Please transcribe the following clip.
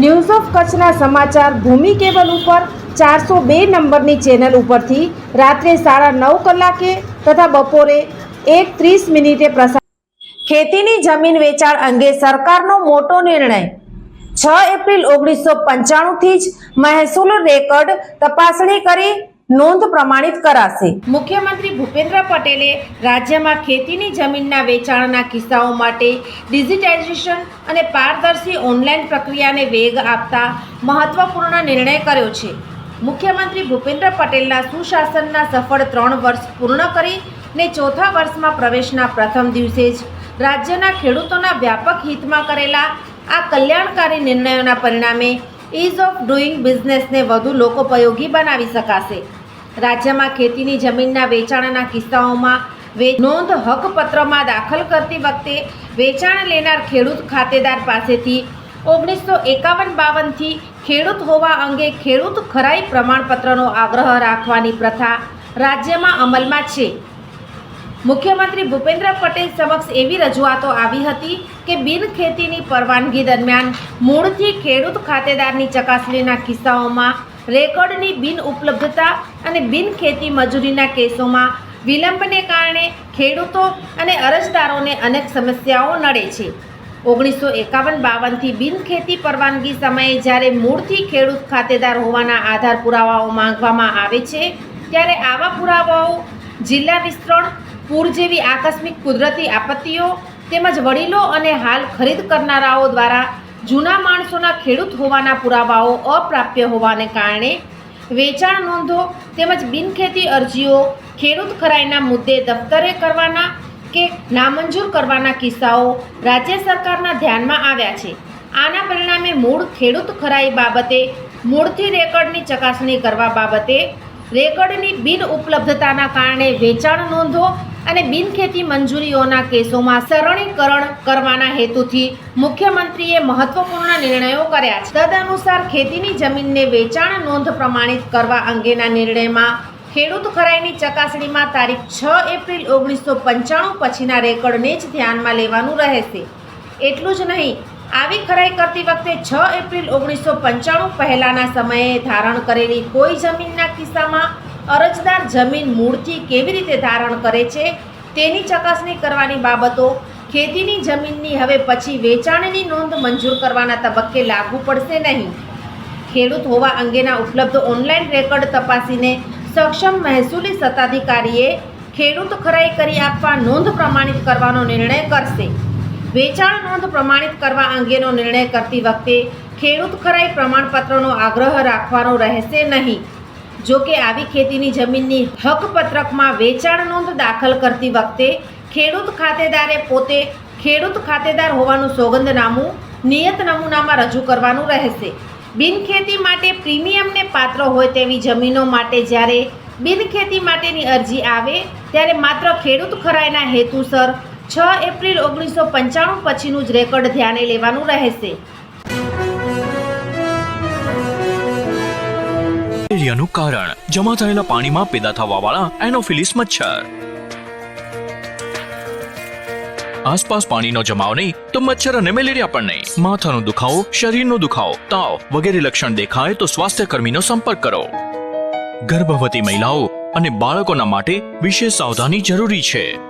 news of કચ્છના સમાચાર ભૂમિ cable ઉપર ચારસો બે નંબરની ચેનલ ઉપરથી રાત્રે સાડા નવ કલાકે તથા બપોરે એક ત્રીસ મિનિટે પ્રસાર ખેતીની જમીન વેચાણ અંગે સરકારનો મોટો નિર્ણય. છ એપ્રિલ ઓગણીસો પંચાણુંથી જ મહેસૂલ રેકર્ડ તપાસણી કરી નોંધ પ્રમાણિત કરાશે. મુખ્યમંત્રી ભૂપેન્દ્ર પટેલે રાજ્યમાં ખેતીની જમીનના વેચાણના કિસ્સાઓ માટે ડિજિટાઇઝેશન અને પારદર્શી ઓનલાઈન પ્રક્રિયાને વેગ આપતા મહત્વપૂર્ણ નિર્ણય કર્યો છે. મુખ્યમંત્રી ભૂપેન્દ્ર પટેલના સુશાસનના સફળ ત્રણ વર્ષ પૂર્ણ કરી ને ચોથા વર્ષમાં પ્રવેશના પ્રથમ દિવસે જ રાજ્યના ખેડૂતોના વ્યાપક હિતમાં કરેલા આ કલ્યાણકારી નિર્ણયોના પરિણામે ઇઝ ઓફ ડુઈંગ બિઝનેસને વધુ લોકોપયોગી બનાવી શકાશે. રાજ્યમાં ખેતીની જમીનના વેચાણના કિસ્સાઓમાં નોંધ હકપત્રમાં દાખલ કરતી વખતે વેચાણ લેનાર ખેડૂત ખાતેદાર પાસેથી ઓગણીસો એકાવન બાવનથી ખેડૂત હોવા અંગે ખેડૂત ખરાઈ પ્રમાણપત્રનો આગ્રહ રાખવાની પ્રથા રાજ્યમાં અમલમાં છે. મુખ્યમંત્રી ભૂપેન્દ્ર પટેલ સમક્ષ એવી રજૂઆતો આવી હતી કે બિન ખેતીની પરવાનગી દરમિયાન મૂળથી ખેડૂત ખાતેદારની ચકાસણીના કિસ્સાઓમાં રેકોર્ડની બિન ઉપલબ્ધતા અને બિન ખેતી મજૂરીના કેસોમાં વિલંબને કારણે ખેડૂતો અને અરજદારોને અનેક સમસ્યાઓ નડે છે. ઓગણીસો એકાવન બાવનથી બિન ખેતી પરવાનગી સમયે જ્યારે મૂળથી ખેડૂત ખાતેદાર હોવાના આધાર પુરાવાઓ માંગવામાં આવે છે, ત્યારે આવા પુરાવાઓ જિલ્લા વિસ્તરણ, પૂર જેવી આકસ્મિક કુદરતી આપત્તિઓ તેમજ વડીલો અને હાલ ખરીદ કરનારાઓ દ્વારા જૂના માણસોના ખેડૂત હોવાના પુરાવાઓ અપ્રાપ્ય હોવાને કારણે વેચાણ નોંધો તેમજ બિનખેતી અરજીઓ, ખેડૂત ખરાઈના મુદ્દે દફતરે કરવાના કે નામંજૂર કરવાના કિસ્સાઓ રાજ્ય સરકારના ધ્યાનમાં આવ્યા છે. આના પરિણામે મૂળ ખેડૂત ખરાઈ બાબતે, મૂળથી રેકર્ડની ચકાસણી કરવા બાબતે રેકર્ડની બિન ઉપલબ્ધતાના કારણે વેચાણ નોંધો અને બિનખેતી મંજૂરીઓના કેસોમાં સરળીકરણ કરવાના હેતુથી મુખ્યમંત્રીએ મહત્વપૂર્ણ નિર્ણયો કર્યા છે. તદનુસાર ખેતીની જમીનને વેચાણ નોંધ પ્રમાણિત કરવા અંગેના નિર્ણયમાં ખેડૂત ખરાઈની ચકાસણીમાં તારીખ છ એપ્રિલ ઓગણીસો પંચાણું પછીના રેકર્ડને જ ધ્યાનમાં લેવાનું રહેશે. એટલું જ નહીં આવી ખરાઈ કરતી વખતે છ એપ્રિલ ઓગણીસો પંચાણું પહેલાંના સમયે ધારણ કરેલી કોઈ જમીનના કિસ્સામાં અરજદાર જમીન મૂળથી કેવી રીતે ધારણ કરે છે, તેની ચકાસણી કરવાની બાબતો, ખેતીની જમીનની હવે પછી વેચાણની નોંધ મંજૂર કરવાના તબક્કે લાગુ પડશે નહીં. ખેડૂત હોવા અંગેના ઉપલબ્ધ ઓનલાઈન રેકર્ડ તપાસીને સક્ષમ મહેસૂલી સત્તાધિકારીએ ખેડૂત ખરાઈ કરી આપવા નોંધ પ્રમાણિત કરવાનો નિર્ણય કરશે. વેચાણ નોંધ પ્રમાણિત કરવા અંગેનો નિર્ણય કરતી વખતે ખેડૂત ખરાઈ પ્રમાણપત્રનો આગ્રહ રાખવાનો રહેશે નહીં. જો કે આવી ખેતીની જમીનની હકપત્રકમાં વેચાણ નોંધ દાખલ કરતી વખતે ખેડૂત ખાતેદારે પોતે ખેડૂત ખાતેદાર હોવાનું સોગંદનામું, નિયત નમૂનામાં રજૂ કરવાનું રહેશે. બિનખેતી માટે પ્રીમિયમને પાત્ર હોય તેવી જમીનો માટે જ્યારે બિનખેતી માટેની અરજી આવે, ત્યારે માત્ર ખેડૂત ખરાઈના હેતુસર છ એપ્રિલ ઓગણીસો પંચાણું પછીનું જ રેકોર્ડ ધ્યાને લેવાનું રહેશે. મેલેરિયાનું કારણ, જમા થયેલા પાણીમાં પેદા થવાવાળા એનોફિલિસ મચ્છર. આસપાસ પાણીનો જમાવ નહીં, તો મચ્છર અને મેલેરિયા પણ નહીં. માથાનો દુખાવો, શરીરનો દુખાવો, તાવ વગેરે લક્ષણ દેખાય તો સ્વાસ્થ્ય કર્મીનો સંપર્ક કરો. ગર્ભવતી મહિલાઓ અને બાળકોના માટે વિશેષ સાવધાની જરૂરી છે.